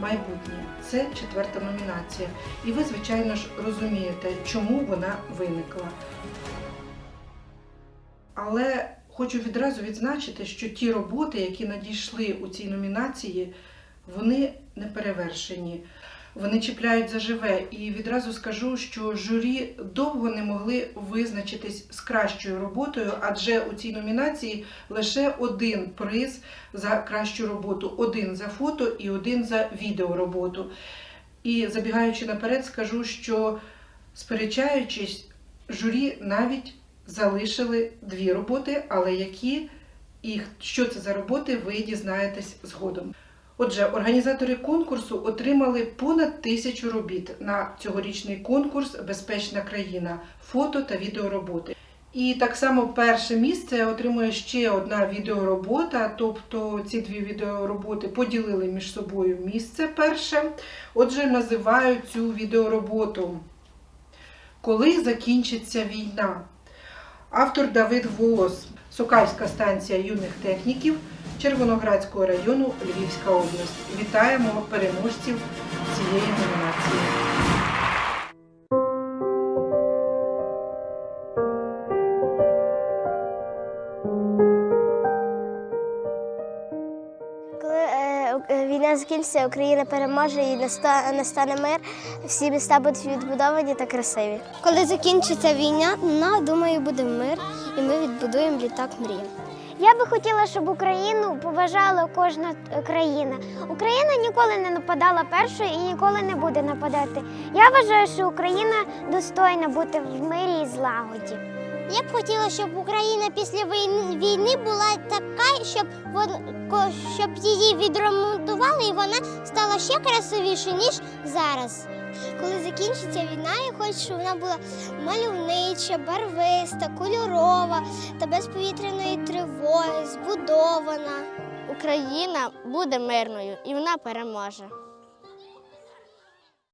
майбутнє. Це четверта номінація. І ви, звичайно ж, розумієте, чому вона виникла. Але хочу відразу відзначити, що ті роботи, які надійшли у цій номінації, вони не перевершені. Вони чіпляють заживе. І відразу скажу, що журі довго не могли визначитись з кращою роботою, адже у цій номінації лише один приз за кращу роботу: один за фото і один за відеороботу. І забігаючи наперед, скажу, що сперечаючись, журі навіть залишили дві роботи, але які і що це за роботи, ви дізнаєтесь згодом. Отже, організатори конкурсу отримали понад тисячу робіт на цьогорічний конкурс Безпечна країна фото та відеороботи. І так само перше місце отримує ще одна відеоробота, тобто ці дві відеороботи поділили між собою місце перше. Отже, називають цю відеороботу Коли закінчиться війна. Автор Давид Волос, Сокальська станція юних техніків Червоноградського району Львівська область. Вітаємо переможців цієї номінації. Війна закінчиться, Україна переможе і наста- настане мир, всі міста будуть відбудовані та красиві. Коли закінчиться війна, ну, думаю, буде мир, і ми відбудуємо літак мрії. Я би хотіла, щоб Україну поважала кожна країна. Україна ніколи не нападала першою і ніколи не буде нападати. Я вважаю, що Україна достойна бути в мирі і злагоді. Я б хотіла, щоб Україна після війни, була така, щоб щоб її відремонтували і вона стала ще красивіше, ніж зараз. Коли закінчиться війна, я хочу, щоб вона була мальовнича, барвиста, кольорова та без повітряної тривоги, збудована. Україна буде мирною і вона переможе.